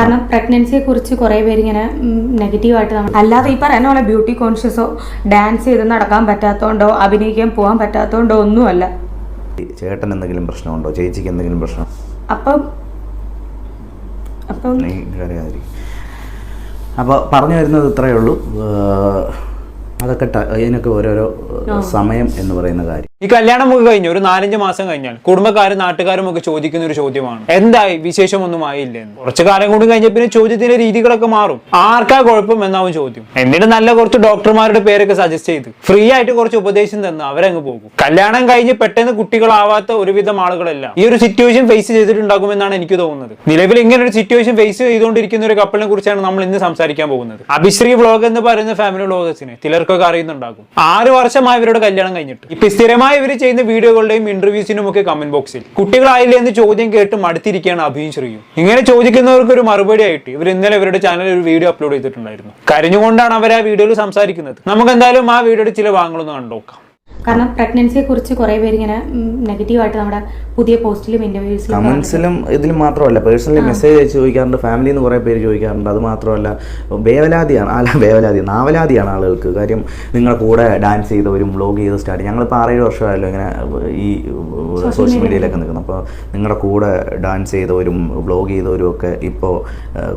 കാരണം പ്രഗ്നൻസിയെ കുറിച്ച് കുറേ പേര് ഇങ്ങനെ നെഗറ്റീവായിട്ട് നമ്മൾ അല്ലാതെ ഈ പറയുന്ന പോലെ ബ്യൂട്ടി കോൺഷ്യസോ ഡാൻസ് ചെയ്ത് നടക്കാൻ പറ്റാത്തതുകൊണ്ടോ അഭിനയിക്കാൻ പോകാൻ പറ്റാത്തതുകൊണ്ടോ ഒന്നുമല്ല. ചേട്ടൻ എന്തെങ്കിലും പ്രശ്നമുണ്ടോ? ചേച്ചിക്ക് എന്തെങ്കിലും പ്രശ്നം? അപ്പം അപ്പം അപ്പോൾ പറഞ്ഞു വരുന്നത് ഇത്രയേ ഉള്ളൂ. അതൊക്കെ അതിനൊക്കെ ഓരോരോ സമയം എന്ന് പറയുന്ന കാര്യം. ഈ കല്യാണം ഒക്കെ കഴിഞ്ഞ് ഒരു നാലഞ്ച് മാസം കഴിഞ്ഞാൽ കുടുംബക്കാരും നാട്ടുകാരും ഒക്കെ ചോദിക്കുന്ന ഒരു ചോദ്യമാണ് എന്തായി വിശേഷമൊന്നും ആയില്ലേ എന്ന് കുറച്ചു കാലം കൂടി കഴിഞ്ഞ പിന്നെ ചോദ്യത്തിന്റെ രീതികളൊക്കെ മാറും. ആർക്കാ കുഴപ്പം എന്നാവും ചോദ്യം. എന്നിട്ട് നല്ല കുറച്ച് ഡോക്ടർമാരുടെ പേരൊക്കെ സജസ്റ്റ് ചെയ്ത് ഫ്രീ ആയിട്ട് കുറച്ച് ഉപദേശം തന്ന് അവരങ്ങ് പോകും. കല്യാണം കഴിഞ്ഞ് പെട്ടെന്ന് കുട്ടികളാവാത്ത ഒരുവിധം ആളുകളെല്ലാം ഈ ഒരു സിറ്റുവേഷൻ ഫേസ് ചെയ്തിട്ടുണ്ടാകുമെന്നാണ് എനിക്ക് തോന്നുന്നത്. നിലവിൽ ഇങ്ങനെ ഒരു സിറ്റുവേഷൻ ഫേസ് ചെയ്തുകൊണ്ടിരിക്കുന്ന ഒരു കപ്പിളിനെ കുറിച്ചാണ് നമ്മൾ ഇന്ന് സംസാരിക്കാൻ പോകുന്നത്. അഭിശ്രീ വ്ലോഗ് എന്ന് പറയുന്ന ഫാമിലി വ്ളോഗേഴ്സിനെ ചിലർക്കൊക്കെ അറിയുന്നുണ്ടാകും ആറ് വർഷമായി ഇവരുടെ കല്യാണം കഴിഞ്ഞിട്ട്. ഇപ്പൊ സ്ഥിരമായി ഇവർ ചെയ്യുന്ന വീഡിയോകളുടെയും ഇന്റർവ്യൂസിനും ഒക്കെ കമന്റ് ബോക്സിൽ കുട്ടികളായില്ലേ? എന്ന് ചോദ്യം കേട്ട് മടുത്തിരിക്കുകയാണ് അഭിയും ശ്രീയും ഇങ്ങനെ ചോദിക്കുന്നവർക്ക് ഒരു മറുപടി ആയിട്ട് ഇവർ ഇന്നലെ ഇവരുടെ ചാനലിൽ ഒരു വീഡിയോ അപ്ലോഡ് ചെയ്തിട്ടുണ്ടായിരുന്നു. കരഞ്ഞുകൊണ്ടാണ് അവർ ആ വീഡിയോയിൽ സംസാരിക്കുന്നത്. നമുക്ക് എന്തായാലും ആ വീഡിയോയുടെ ചില ഭാഗങ്ങളൊന്ന് കണ്ടുനോക്കാം. കാരണം പ്രഗ്നൻസിയെ കുറിച്ച് കുറെ പേര് ഇങ്ങനെ നെഗറ്റീവായിട്ട് നമ്മുടെ പുതിയ പോസ്റ്റിലും ഇന്റർവ്യൂസിലും കമന്റ്സിലും ഇതിലും മാത്രമല്ല പേഴ്സണലി മെസ്സേജ് അയച്ച് ചോദിക്കാറുണ്ട് ഫാമിലിയിൽ നിന്ന് കുറേ പേര് ചോദിക്കാറുണ്ട്. അത് മാത്രമല്ല വേവലാതിയാണ് അല്ല വേവലാതി നാവലാതിയാണ് ആളുകൾക്ക്. കാര്യം നിങ്ങളുടെ കൂടെ ഡാൻസ് ചെയ്തവരും വ്ലോഗ് ചെയ്ത് സ്റ്റാർട്ട് ഞങ്ങളിപ്പോൾ ആറേഴ് വർഷമായല്ലോ ഇങ്ങനെ ഈ സോഷ്യൽ മീഡിയയിലൊക്കെ നിൽക്കുന്നത്. അപ്പോൾ നിങ്ങളുടെ കൂടെ ഡാൻസ് ചെയ്തവരും വ്ലോഗ് ചെയ്തവരും ഒക്കെ ഇപ്പോൾ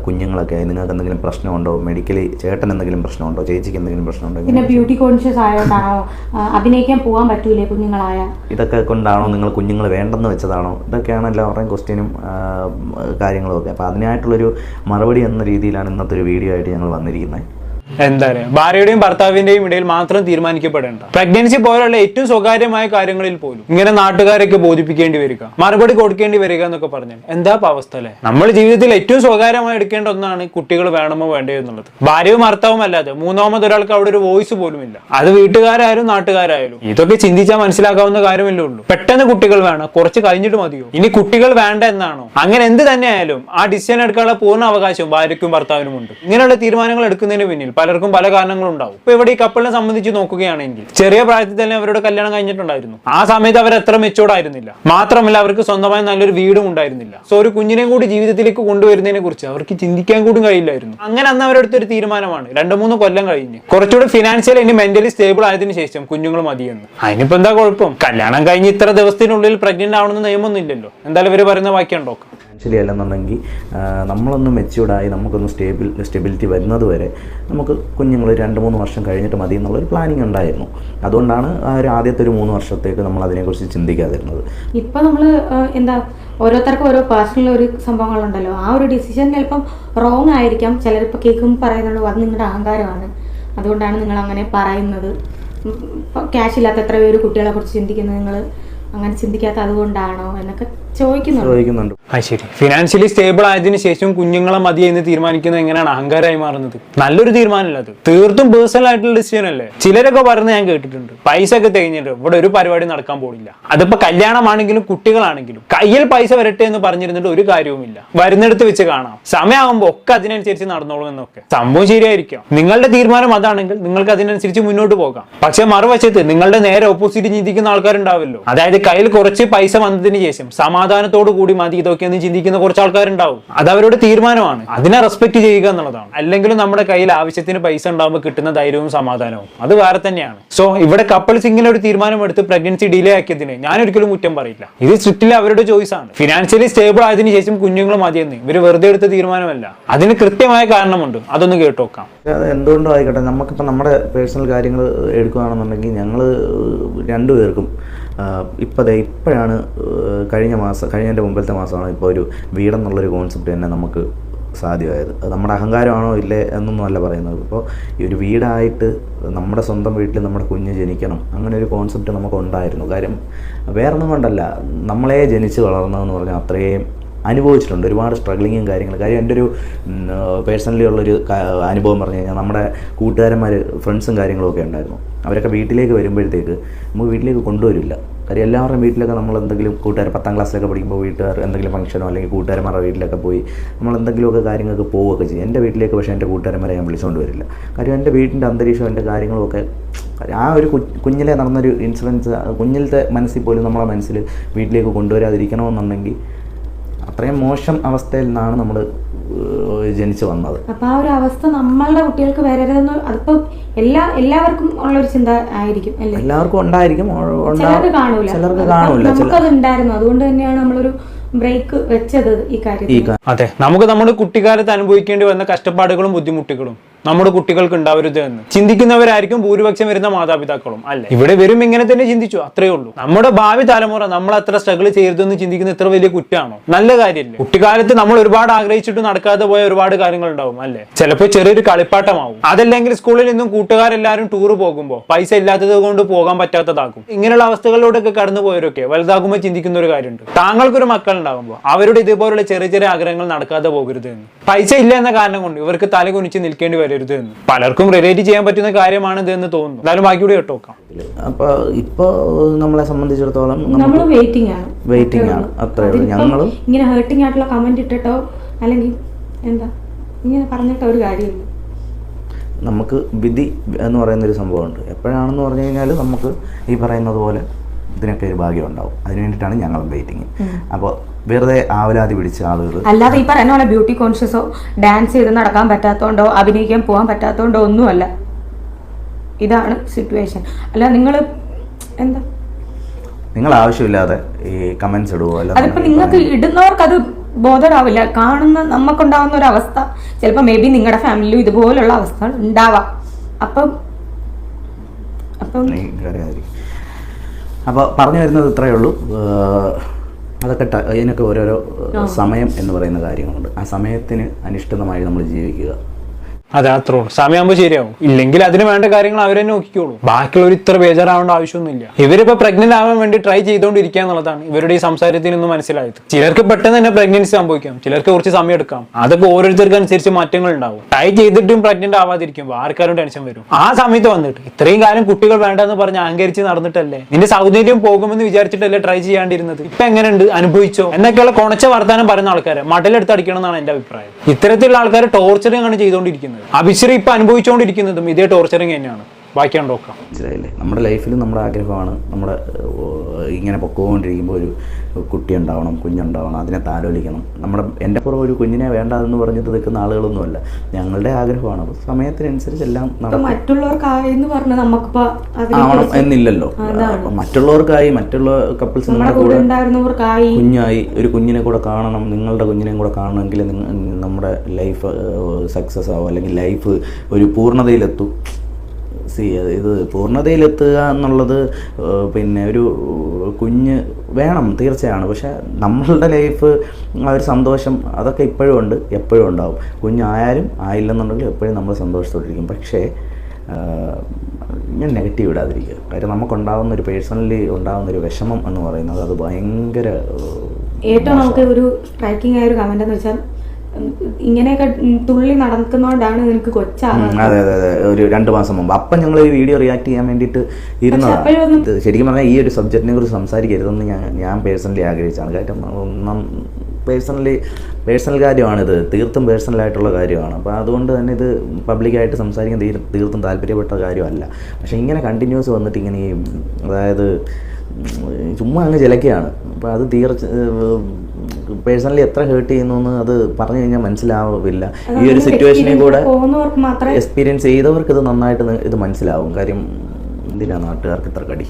കുഞ്ഞുങ്ങളൊക്കെ നിങ്ങൾക്ക് എന്തെങ്കിലും പ്രശ്നമുണ്ടോ? മെഡിക്കലി ചേട്ടൻ എന്തെങ്കിലും പ്രശ്നമുണ്ടോ? ചേച്ചിക്ക് എന്തെങ്കിലും പ്രശ്നമുണ്ടോ? പിന്നെ ബ്യൂട്ടി കോൺഷ്യസ് ആയോ ആ, അഭിനയിക്കാൻ പോകാൻ പറ്റൂലേ കുഞ്ഞുങ്ങളായ? ഇതൊക്കെ കൊണ്ടാണോ നിങ്ങൾ കുഞ്ഞുങ്ങൾ വേണ്ടെന്ന് വെച്ചതാണോ? ഇതൊക്കെയാണ് എല്ലാവരുടെയും ക്വസ്റ്റ്യനും കാര്യങ്ങളും ഒക്കെ. അപ്പോൾ അതിനായിട്ടുള്ളൊരു മറുപടി എന്ന രീതിയിലാണ് ഇന്നത്തെ ഒരു വീഡിയോ ആയിട്ട് ഞങ്ങൾ വന്നിരിക്കുന്നത്. എന്താ പറയാ? ഭാര്യയുടെയും ഭർത്താവിന്റെയും ഇടയിൽ മാത്രം തീരുമാനിക്കപ്പെടേണ്ട. പ്രഗ്നൻസി പോലുള്ള ഏറ്റവും സ്വകാര്യമായ കാര്യങ്ങളിൽ പോലും ഇങ്ങനെ നാട്ടുകാരൊക്കെ ബോധിപ്പിക്കേണ്ടി വരിക മറുപടി കൊടുക്കേണ്ടി വരിക എന്നൊക്കെ പറഞ്ഞു എന്താ അവസ്ഥ അല്ലേ? നമ്മൾ ജീവിതത്തിൽ ഏറ്റവും സ്വകാര്യമായി എടുക്കേണ്ട ഒന്നാണ് കുട്ടികൾ വേണമോ വേണ്ടയോ എന്നുള്ളത്. ഭാര്യയും ഭർത്താവും അല്ലാതെ മൂന്നാമത് ഒരാൾക്ക് അവിടെ ഒരു വോയിസ് പോലും ഇല്ല. അത് വീട്ടുകാരായാലും നാട്ടുകാരായാലും. ഇതൊക്കെ ചിന്തിച്ചാൽ മനസ്സിലാക്കാവുന്ന കാര്യമല്ലേ ഉള്ളൂ. പെട്ടെന്ന് കുട്ടികൾ വേണം കുറച്ച് കഴിഞ്ഞിട്ട് മതിയോ? ഇനി കുട്ടികൾ വേണ്ട എന്നാണോ? അങ്ങനെ എന്ത് തന്നെയായാലും ആ ഡിസിഷൻ എടുക്കാനുള്ള പൂർണ അവകാശം ഭാര്യയ്ക്കും ഭർത്താവിനും ഉണ്ട് ഇങ്ങനെയുള്ള തീരുമാനങ്ങൾ എടുക്കുന്നതിന് പിന്നിൽ പലർക്കും പല കാരണങ്ങളുണ്ടാവും. ഇപ്പൊ ഇവിടെ ഈ കപ്പിളിനെ സംബന്ധിച്ച് നോക്കുകയാണെങ്കിൽ ചെറിയ പ്രായത്തിൽ തന്നെ അവരുടെ കല്യാണം കഴിഞ്ഞിട്ടുണ്ടായിരുന്നു. ആ സമയത്ത് അവർ എത്ര മെച്ചോർഡ് ആയിരുന്നില്ല. മാത്രമല്ല അവർക്ക് സ്വന്തമായി നല്ലൊരു വീടും ഉണ്ടായിരുന്നില്ല. സോ ഒരു കുഞ്ഞിനെയും കൂടി ജീവിതത്തിലേക്ക് കൊണ്ടുവരുന്നതിനെ കുറിച്ച് അവർക്ക് ചിന്തിക്കാൻ കൂടി കഴിയില്ലായിരുന്നു. അങ്ങനെ അന്ന് അവരെടുത്ത ഒരു തീരുമാനമാണ്. രണ്ട് മൂന്ന് കൊല്ലം കഴിഞ്ഞ്. കുറച്ചുകൂടി ഫിനാൻഷ്യൽ ഇനി മെന്റലി സ്റ്റേബിൾ ആയതിനു ശേഷം കുഞ്ഞുങ്ങൾ മതിയെന്ന്. അതിനിപ്പോ എന്താ കുഴപ്പം? കല്യാണം കഴിഞ്ഞ് ഇത്ര ദിവസത്തിനുള്ളിൽ പ്രഗ്നന്റ് ആവണമെന്ന് നിയമമൊന്നും ഇല്ലല്ലോ എന്തായാലും ഇവർ പറയുന്ന വാക്യം ഉണ്ടോക്കാം ഫിനാൻഷ്യലി അല്ലെന്നുണ്ടെങ്കിൽ നമ്മളൊന്ന് മെച്യൂർഡായി നമുക്കൊന്ന് സ്റ്റേബിൾ സ്റ്റെബിലിറ്റി വരുന്നത് വരെ നമുക്ക് കുഞ്ഞുങ്ങൾ രണ്ട് മൂന്ന് വർഷം കഴിഞ്ഞിട്ട് മതി എന്നുള്ളൊരു പ്ലാനിങ് ഉണ്ടായിരുന്നു. അതുകൊണ്ടാണ് ഒരു ആദ്യത്തെ ഒരു മൂന്ന് വർഷത്തേക്ക് നമ്മൾ അതിനെക്കുറിച്ച് ചിന്തിക്കാതിരുന്നത്. ഇപ്പം നമ്മൾ എന്താ ഓരോരുത്തർക്കും ഓരോ പേഴ്സണൽ ഒരു സംഭവങ്ങളുണ്ടല്ലോ. ആ ഒരു ഡിസിഷൻ ചിലപ്പം റോങ് ആയിരിക്കാം. ചിലരിപ്പോൾ കേൾക്കുമ്പോൾ പറയുന്നുള്ളൂ അത് നിങ്ങളുടെ അഹങ്കാരമാണ്. അതുകൊണ്ടാണ് നിങ്ങൾ അങ്ങനെ പറയുന്നത് ക്യാഷ് ഇല്ലാത്ത എത്ര പേര് കുട്ടികളെ കുറിച്ച് ചിന്തിക്കുന്നത്. നിങ്ങൾ അങ്ങനെ ചിന്തിക്കാത്ത അതുകൊണ്ടാണോ എന്നൊക്കെ ചോദിക്കുന്നുണ്ട്. ചോദിക്കുന്നുണ്ട്. ആ ശരി. ഫിനാൻഷ്യലി സ്റ്റേബിൾ ആയതിനു ശേഷം കുഞ്ഞുങ്ങളെ മതി എന്ന് തീരുമാനിക്കുന്നത് എങ്ങനെയാണ്? അഹങ്കാരമായി മാറുന്നത്. നല്ലൊരു തീരുമാനമല്ല അത്. തീർത്തും പേഴ്സണൽ ആയിട്ടുള്ള ഡിസിഷൻ അല്ലേ? ചിലരൊക്കെ പറയുന്നത് ഞാൻ കേട്ടിട്ടുണ്ട്. പൈസ ഒക്കെ തികഞ്ഞിട്ട് ഇവിടെ ഒരു പരിപാടി നടക്കാൻ പോകില്ല അതിപ്പോ കല്യാണമാണെങ്കിലും കുട്ടികളാണെങ്കിലും കയ്യിൽ പൈസ വരട്ടെ എന്ന് പറഞ്ഞിരുന്നിട്ട് ഒരു കാര്യവുമില്ല. വരുന്നിടത്ത് വെച്ച് കാണാം. സമയമാകുമ്പോൾ ഒക്കെ അതിനനുസരിച്ച് നടന്നോളും എന്നൊക്കെ. സംഭവം ശരിയായിരിക്കാം. നിങ്ങളുടെ തീരുമാനം അതാണെങ്കിൽ നിങ്ങൾക്ക് അതിനനുസരിച്ച് മുന്നോട്ട് പോകാം. പക്ഷെ മറുവശത്ത് നിങ്ങളുടെ നേരെ ഓപ്പോസിറ്റ് ചിന്തിക്കുന്ന ആൾക്കാരുണ്ടാവല്ലോ. അതായത് കയ്യിൽ കുറച്ച് പൈസ വന്നതിന് ശേഷം സമാധാനത്തോടു കൂടി മതി ഇതൊക്കെ എന്ന് ചിന്തിക്കുന്ന കുറച്ച് ആൾക്കാരുണ്ടാവും അത് അവരുടെ തീരുമാനമാണ്. അതിനെ റെസ്പെക്ട് ചെയ്യുക എന്നുള്ളതാണ്. അല്ലെങ്കിലും നമ്മുടെ കയ്യിൽ ആവശ്യത്തിന് പൈസ ഉണ്ടാകുമ്പോൾ കിട്ടുന്ന ധൈര്യവും സമാധാനവും. അത് വേറെ തന്നെയാണ്. സോ ഇവിടെ കപ്പിൾസ് ഇങ്ങനെ ഒരു തീരുമാനം എടുത്ത് പ്രഗ്നൻസി ഡിലേ ആക്കിയതിന് ഞാൻ ഒരിക്കലും കുറ്റം പറയില്ല. ഇത് സ്ട്രിക്റ്റിൽ അവരുടെ ചോയ്സ് ആണ്. ഫിനാൻഷ്യലി സ്റ്റേബിൾ ആയതിനു ശേഷം കുഞ്ഞുങ്ങൾ മതിയെന്ന്. ഇവർ വെറുതെ എടുത്ത തീരുമാനമല്ല. അതിന് കൃത്യമായ കാരണമുണ്ട്. അതൊന്ന് കേട്ടോക്കാം എന്തുകൊണ്ടും ആയിക്കോട്ടെ. നമുക്കിപ്പോൾ നമ്മുടെ പേഴ്സണൽ കാര്യങ്ങൾ എടുക്കുകയാണെന്നുണ്ടെങ്കിൽ ഞങ്ങൾ രണ്ടുപേർക്കും ഇപ്പോൾ ദേ ഇപ്പോഴാണ് കഴിഞ്ഞ മാസം കഴിഞ്ഞതിന്റെ മുമ്പത്തെ മാസമാണ് ഇപ്പോൾ ഒരു വീടെന്നുള്ളൊരു കോൺസെപ്റ്റ് തന്നെ നമുക്ക് സാധ്യമായത്. അത് നമ്മുടെ അഹങ്കാരമാണോ ഇല്ലേ എന്നൊന്നും അല്ല പറയുന്നത്. ഇപ്പോൾ ഈ ഒരു വീടായിട്ട് നമ്മുടെ സ്വന്തം വീട്ടിൽ നമ്മുടെ കുഞ്ഞ് ജനിക്കണം അങ്ങനെ ഒരു കോൺസെപ്റ്റ് നമുക്ക് ഉണ്ടായിരുന്നു. കാര്യം വേറൊന്നും കൊണ്ടല്ല നമ്മളെ ജനിച്ച് വളർന്നതെന്ന് പറഞ്ഞാൽ അത്രയും അനുഭവിച്ചിട്ടുണ്ട്. ഒരുപാട് സ്ട്രഗ്ലിങ്ങും കാര്യങ്ങളും. കാര്യം എന്റെ ഒരു പേഴ്സണലി ഉള്ളൊരു അനുഭവം പറഞ്ഞു കഴിഞ്ഞാൽ നമ്മുടെ കൂട്ടുകാരന്മാർ ഫ്രണ്ട്സും കാര്യങ്ങളൊക്കെ ഉണ്ടായിരുന്നു. അവരൊക്കെ വീട്ടിലേക്ക് വരുമ്പോഴത്തേക്ക് നമുക്ക് വീട്ടിലേക്ക് കൊണ്ടുവരില്ല. കാര്യം എല്ലാവരുടെയും വീട്ടിലൊക്കെ നമ്മൾ എന്തെങ്കിലും കൂട്ടുകാർ പത്താം ക്ലാസ്സിലൊക്കെ പഠിക്കുമ്പോൾ വീട്ടുകാർ എന്തെങ്കിലും ഫംഗ്ഷനോ അല്ലെങ്കിൽ കൂട്ടുകാരന്മാരുടെ വീട്ടിലൊക്കെ പോയി നമ്മൾ എന്തെങ്കിലുമൊക്കെ കാര്യങ്ങൾക്ക് പോവുകയൊക്കെ ചെയ്യും. എന്റെ വീട്ടിലേക്ക് പക്ഷേ എന്റെ കൂട്ടുകാരന്മാരെ ഞാൻ വിളിച്ചുകൊണ്ട് വരില്ല. കാര്യം എന്റെ വീട്ടിന്റെ അന്തരീക്ഷം എന്റെ കാര്യങ്ങളുമൊക്കെ ആ ഒരു കുഞ്ഞിലെ നടന്നൊരു ഇൻസിഡൻസ് കുഞ്ഞിലത്തെ മനസ്സിൽ പോലും നമ്മളെ മനസ്സിൽ വീട്ടിലേക്ക് കൊണ്ടുവരാതിരിക്കണമെന്നുണ്ടെങ്കിൽ അത്രയും മോശം അവസ്ഥയിൽ നിന്നാണ് നമ്മൾ ജനിച്ചു വന്നത്. അപ്പൊ ആ ഒരു അവസ്ഥ നമ്മളുടെ കുട്ടികൾക്ക് വരരുതെന്ന് അതിപ്പോ എല്ലാ എല്ലാവർക്കും ഉള്ള ഒരു ചിന്ത ആയിരിക്കും അല്ലേ? എല്ലാവർക്കും ഉണ്ടായിരിക്കും ചിലർക്ക് കാണൂല. ചിലർക്ക് കാണൂല. നമുക്കത് ഉണ്ടായിരുന്നു അതുകൊണ്ട് തന്നെയാണ് നമ്മളൊരു ബ്രേക്ക് വെച്ചത് ഈ ഈ കാര്യത്തിൽ. അതെ നമുക്ക് നമ്മുടെ കുട്ടിക്കാലത്ത് അനുഭവിക്കേണ്ടി വന്ന കഷ്ടപ്പാടുകളും ബുദ്ധിമുട്ടുകളും. നമ്മുടെ കുട്ടികൾക്ക് ഉണ്ടാവരുത് എന്ന്. ചിന്തിക്കുന്നവരായിരിക്കും ഭൂരിപക്ഷം വരുന്ന മാതാപിതാക്കളും അല്ലെ? ഇവിടെ വരും ഇങ്ങനെ തന്നെ ചിന്തിച്ചു അത്രേ ഉള്ളൂ. നമ്മുടെ ഭാവി തലമുറ നമ്മൾ അത്ര സ്ട്രഗിൾ ചെയ്യരുതെന്ന് ചിന്തിക്കുന്ന ഇത്ര വലിയ കുറ്റമാണോ നല്ല കാര്യമില്ല കുട്ടിക്കാലത്ത് നമ്മൾ ഒരുപാട് ആഗ്രഹിച്ചിട്ട് നടക്കാതെ പോയ ഒരുപാട് കാര്യങ്ങൾ ഉണ്ടാവും അല്ലെ? ചിലപ്പോൾ ചെറിയൊരു കളിപ്പാട്ടമാവും. അതല്ലെങ്കിൽ സ്കൂളിൽ നിന്നും കൂട്ടുകാരെല്ലാവരും ടൂർ പോകുമ്പോൾ പൈസ ഇല്ലാത്തത് കൊണ്ട് പോകാൻ പറ്റാത്തതാകും ഇങ്ങനെയുള്ള അവസ്ഥകളിലൂടെയൊക്കെ കടന്നു പോയവരൊക്കെ വലുതാകുമ്പോൾ ചിന്തിക്കുന്ന ഒരു കാര്യമുണ്ട്. താങ്കൾക്കൊരു മക്കൾ ഉണ്ടാകുമ്പോൾ അവരുടെ ഇതുപോലുള്ള ചെറിയ ചെറിയ ആഗ്രഹങ്ങൾ നടക്കാതെ പോകരുത് എന്ന്. പൈസ ഇല്ല എന്ന കാരണം കൊണ്ട് ഇവർക്ക് തല കുനിച്ച് നിൽക്കേണ്ടി വരരുത് എന്ന്. പലർക്കും റിലേറ്റ് ചെയ്യാൻ പറ്റുന്ന കാര്യമാണ് ഇത് എന്ന് തോന്നുന്നു. എന്തായാലും ബാക്കി കൂടി കേട്ടോക്കാം അപ്പൊ ഇപ്പൊ നമ്മളെ സംബന്ധിച്ചിടത്തോളം നമ്മൾ നമുക്ക് വെയിറ്റിംഗ് ആണ്. വെയിറ്റിംഗ് ആണ്. അത്രേ ഉള്ളൂ. ഞങ്ങളും ഇങ്ങനെ ഹേർട്ടിംഗ് ആയിട്ടുള്ള കമന്റ് ഇട്ടിട്ടോ? അല്ലെങ്കിൽ എന്താ? ഇങ്ങനെ പറഞ്ഞിട്ട് ഒരു കാര്യമില്ല. നമുക്ക് വിധി എന്ന് പറയുന്ന ഒരു സംഭവമുണ്ട്. എപ്പോഴാണെന്ന് പറഞ്ഞു കഴിഞ്ഞാൽ നമുക്ക് ഈ പറയുന്നത് പോലെ ഇതിനൊക്കെ ഒരു ഭാഗ്യം ഉണ്ടാവും. അതിനു വേണ്ടിയിട്ടാണ് ഞങ്ങളും വെയിറ്റിംഗ് അപ്പോൾ വെറുതെ ആവലാതി പിടിച്ച ആളുകൾ അല്ലാതെ ഈ പറയുന്ന പോലെ ബ്യൂട്ടി കോൺഷ്യസോ ഡാൻസ് ചെയ്ത് നടക്കാൻ പറ്റാത്തോണ്ടോ അഭിനയിക്കാൻ പോകാൻ പറ്റാത്തോണ്ടോ ഒന്നുമല്ല. ഇതാണ് സിറ്റുവേഷൻ അല്ല നിങ്ങൾ എന്താ? നിങ്ങൾ ആവശ്യമില്ലാതെ ഈ കമന്റ്സ് ഇടുവോ? അല്ല അതിപ്പോ നിങ്ങൾക്ക് ഇടുന്നവർക്ക് അത് ബോധരാവില്ല കാണുന്ന നമുക്കുണ്ടാവുന്ന ഒരു അവസ്ഥ. ചിലപ്പോൾ മേ ബി നിങ്ങളുടെ ഫാമിലിയിലും ഇതുപോലുള്ള അവസ്ഥ ഉണ്ടാവാം. അപ്പം അപ്പം അപ്പോൾ പറഞ്ഞു വരുന്നത് ഇത്രയേ ഉള്ളൂ. അതൊക്കെ അതിനൊക്കെ ഓരോരോ സമയം എന്ന് പറയുന്ന കാര്യങ്ങളുണ്ട്. ആ സമയത്തിന് അനിഷ്ടമായി നമ്മൾ ജീവിക്കുക. അതെ അത്രേ ഉള്ളൂ. സമയമാകുമ്പോൾ ശരിയാവും. ഇല്ലെങ്കിൽ അതിന് വേണ്ട കാര്യങ്ങൾ തന്നെ നോക്കിക്കോളൂ. ബാക്കിയുള്ളവർ ഇത്ര ബേജാറാവേണ്ട ആവശ്യമൊന്നുമില്ല. ഇവരിപ്പോ പ്രഗ്നന്റ് ആവാൻ വേണ്ടി ട്രൈ ചെയ്തുകൊണ്ടിരിക്കുക എന്നുള്ളതാണ് ഇവരുടെ ഈ സംസാരത്തിൽ നിന്ന് മനസ്സിലായത്. ചിലർക്ക് പെട്ടെന്ന് തന്നെ പ്രഗ്നൻസി സംഭവിക്കാം. ചിലർക്ക് കുറച്ച് സമയം എടുക്കാം. അതൊക്കെ ഓരോരുത്തർക്ക് അനുസരിച്ച് മാറ്റങ്ങൾ ഉണ്ടാവും. ട്രൈ ചെയ്തിട്ടും പ്രഗ്നന്റ് ആവാതിരിക്കും ആർക്കാരും ടെൻഷൻ വരും. ആ സമയത്ത് വന്നിട്ട് ഇത്രയും കാലം കുട്ടികൾ വേണ്ടെന്ന് പറഞ്ഞ് അഹങ്കരിച്ച് നടന്നിട്ടല്ലേ? നിന്റെ സൗന്ദര്യം പോകുമെന്ന് വിചാരിച്ചിട്ടല്ലേ ട്രൈ ചെയ്യാണ്ടിരുന്നത്? ഇപ്പൊ എങ്ങനെയുണ്ട്? അനുഭവിച്ചോ? എന്നൊക്കെയുള്ള കൊണച്ച വർത്താനം പറയുന്ന ആൾക്കാരെ മടലെടുത്ത് അടിക്കണം എന്നാണ് എന്റെ അഭിപ്രായം. ഇത്തരത്തിലുള്ള ആൾക്കാരെ ടോർച്ചറിംഗ് ആണ് ചെയ്തുകൊണ്ടിരിക്കുന്നത് അഭിശ്രീ ഇപ്പൊ അനുഭവിച്ചുകൊണ്ടിരിക്കുന്നതും ഇതേ ടോർച്ചറിങ് തന്നെയാണ്. ബാക്കിയാണ് നോക്കാം മനസ്സിലായില്ലേ? നമ്മുടെ ലൈഫിൽ നമ്മുടെ ആഗ്രഹമാണ്. നമ്മുടെ ഇങ്ങനെ പൊക്കോണ്ടിരിക്കുമ്പോൾ ഒരു കുട്ടി ഉണ്ടാവണം കുഞ്ഞുണ്ടാവണം അതിനെ താലോലിക്കണം. നമ്മുടെ എന്റെ പുറം ഒരു കുഞ്ഞിനെ വേണ്ട എന്ന് പറഞ്ഞിട്ട് നിൽക്കുന്ന ആളുകളൊന്നുമല്ല. ഞങ്ങളുടെ ആഗ്രഹമാണ്. അപ്പോൾ സമയത്തിനനുസരിച്ച് എല്ലാം മറ്റുള്ളവർക്കായി എന്ന് പറഞ്ഞ് നമുക്കിപ്പോ അതിനെ ആവണം എന്നില്ലല്ലോ. മറ്റുള്ളവർക്കായി മറ്റുള്ള കപ്പിൾസ് നമ്മുടെ നിങ്ങളുടെ കൂടെ കുഞ്ഞായി ഒരു കുഞ്ഞിനെ കൂടെ കാണണം നിങ്ങളുടെ കുഞ്ഞിനെയും കൂടെ കാണണമെങ്കിൽ നമ്മുടെ ലൈഫ് സക്സസ് ആവും. അല്ലെങ്കിൽ ലൈഫ് ഒരു പൂർണതയിലെത്തും. ഇത് പൂർണതയിലെത്തുക എന്നുള്ളത് പിന്നെ ഒരു കുഞ്ഞ് വേണം തീർച്ചയാണ്. പക്ഷെ നമ്മളുടെ ലൈഫ് ആ ഒരു സന്തോഷം അതൊക്കെ ഇപ്പോഴും ഉണ്ട് എപ്പോഴും ഉണ്ടാവും. കുഞ്ഞായാലും ആയില്ലെന്നുണ്ടെങ്കിൽ എപ്പോഴും നമ്മൾ സന്തോഷത്തോടിരിക്കും. പക്ഷേ ഞാൻ നെഗറ്റീവ് ഇടാതിരിക്കുക. കാര്യം നമുക്കുണ്ടാകുന്ന ഒരു പേഴ്സണലി ഉണ്ടാകുന്ന ഒരു വിഷമം എന്ന് പറയുന്നത് അത് ഭയങ്കര ഏറ്റവും നമുക്ക് ഒരു സ്ട്രൈക്കിംഗ് ആയ ഒരു കമന്റ് എന്ന് വെച്ചാൽ ഇങ്ങനെയൊക്കെ തുള്ളി നടക്കുന്നോണ്ടാണ് നിനക്ക് കൊച്ചാകുന്നത് അതെ അതെ അതെ. ഒരു രണ്ട് മാസം മുമ്പ്. അപ്പം ഞങ്ങൾ ഈ വീഡിയോ റിയാക്ട് ചെയ്യാൻ വേണ്ടിയിട്ട് ഇരുന്നതാണ് ശരിക്കും പറഞ്ഞാൽ ഈ ഒരു സബ്ജക്റ്റിനെ കുറിച്ച് സംസാരിക്കരുതെന്ന് ഞാൻ ഞാൻ പേഴ്സണലി ആഗ്രഹിച്ചാണ് കാര്യം പേഴ്സണലി പേഴ്സണൽ കാര്യമാണിത്. തീർത്തും പേഴ്സണലായിട്ടുള്ള കാര്യമാണ്. അപ്പോൾ അതുകൊണ്ട് തന്നെ ഇത് പബ്ലിക്കായിട്ട് സംസാരിക്കാൻ തീർ തീർത്തും താല്പര്യപ്പെട്ട കാര്യമല്ല. പക്ഷേ ഇങ്ങനെ കണ്ടിന്യൂസ് വന്നിട്ട് ഇങ്ങനെ ഈ അതായത് ചുമ്മാ അങ്ങ് ചിലക്കുകയാണ് അപ്പോൾ അത് തീർച്ച പേഴ്സണലി എത്ര ഹേർട്ട് ചെയ്യുന്നു എന്ന് അത് പറഞ്ഞു കഴിഞ്ഞാൽ മനസ്സിലാവില്ല. ഈ ഒരു സിറ്റുവേഷനിൽ കൂടെ എക്സ്പീരിയൻസ് ചെയ്തവർക്ക് ഇത് നന്നായിട്ട് ഇത് മനസ്സിലാവും. കാര്യം എന്തിനാ നാട്ടുകാർക്ക് ഇത്ര കടി?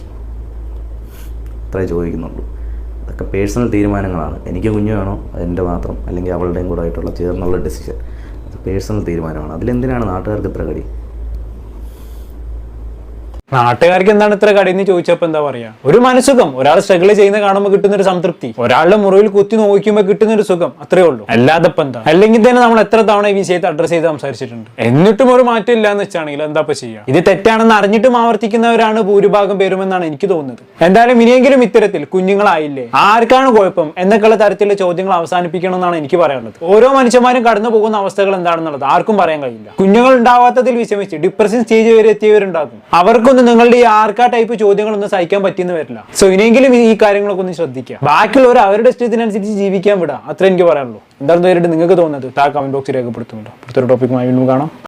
അത്രേ ചോദിക്കുന്നുള്ളൂ. അതൊക്കെ പേഴ്സണൽ തീരുമാനങ്ങളാണ്. എനിക്ക് കുഞ്ഞു വേണോ? എന്റെ മാത്രം. അല്ലെങ്കിൽ അവളുടെയും കൂടെ ആയിട്ടുള്ള ചേർന്നുള്ള ഡെസിഷൻ അത് പേഴ്സണൽ തീരുമാനമാണ്. അതിലെന്തിനാണ് നാട്ടുകാർക്ക് ഇത്ര കടി? നാട്ടുകാർക്ക് എന്താണ് ഇത്ര കടയെന്ന് ചോദിച്ചപ്പോ എന്താ പറയാ? ഒരു മനസുഖം ഒരാൾ സ്ട്രഗിൾ ചെയ്യുന്ന കാണുമ്പോൾ കിട്ടുന്ന ഒരു സംതൃപ്തി. ഒരാളുടെ മുറിവിൽ കുത്തി നോക്കുമ്പോൾ കിട്ടുന്ന ഒരു സുഖം. അത്രേ ഉള്ളൂ. അല്ലാതെ എന്താ? അല്ലെങ്കിൽ തന്നെ നമ്മൾ എത്ര തവണ ഈ വിഷയത്തെ അഡ്രസ് ചെയ്ത് സംസാരിച്ചിട്ടുണ്ട്? എന്നിട്ടും ഒരു മാറ്റം ഇല്ല എന്ന് വെച്ചാണെങ്കിൽ എന്താ ചെയ്യാ? ചെയ്യുക ഇത് തെറ്റാണെന്ന് അറിഞ്ഞിട്ടും ആവർത്തിക്കുന്നവരാണ് ഭൂരിഭാഗം പേരുമെന്നാണ് എനിക്ക് തോന്നുന്നത്. എന്തായാലും ഇനിയെങ്കിലും ഇത്തരത്തിൽ കുഞ്ഞുങ്ങളായില്ലേ? ആർക്കാണ് കുഴപ്പം? എന്നൊക്കെയുള്ള തരത്തിലുള്ള ചോദ്യങ്ങൾ അവസാനിപ്പിക്കണം എന്നാണ് എനിക്ക് പറയാനുള്ളത്. ഓരോ മനുഷ്യന്മാരും കടന്നു പോകുന്ന അവസ്ഥകൾ എന്താണെന്നുള്ളത് ആർക്കും പറയാൻ കഴിയില്ല. കുഞ്ഞുങ്ങൾ ഉണ്ടാവാത്തതിൽ വിഷമിച്ച് ഡിപ്രഷൻ സ്റ്റേജ് വരെ എത്തിയവരുണ്ടാകും. അവർക്കൊന്നും നിങ്ങളുടെ ഈ ആർക്കാ ടൈപ്പ് ചോദ്യങ്ങളൊന്നും സഹിക്കാൻ പറ്റിയെന്ന് വരില്ല. സോ ഇനിയെങ്കിലും ഈ കാര്യങ്ങളൊക്കെ ഒന്ന് ശ്രദ്ധിക്കുക. ബാക്കിയുള്ളവർ അവരുടെ ഇഷ്ടത്തിനനുസരിച്ച് ജീവിക്കാൻ വിടാം. അത്ര എനിക്ക് പറയാനുള്ളൂ. എന്താണെന്ന് നിങ്ങൾക്ക് തോന്നുന്നത്? താ കമന്റ് ബോക്സിൽ രേഖപ്പെടുത്തുന്നുണ്ടോ അടുത്തൊരു ടോപ്പിക്കുമായി വീണ്ടും കാണാം.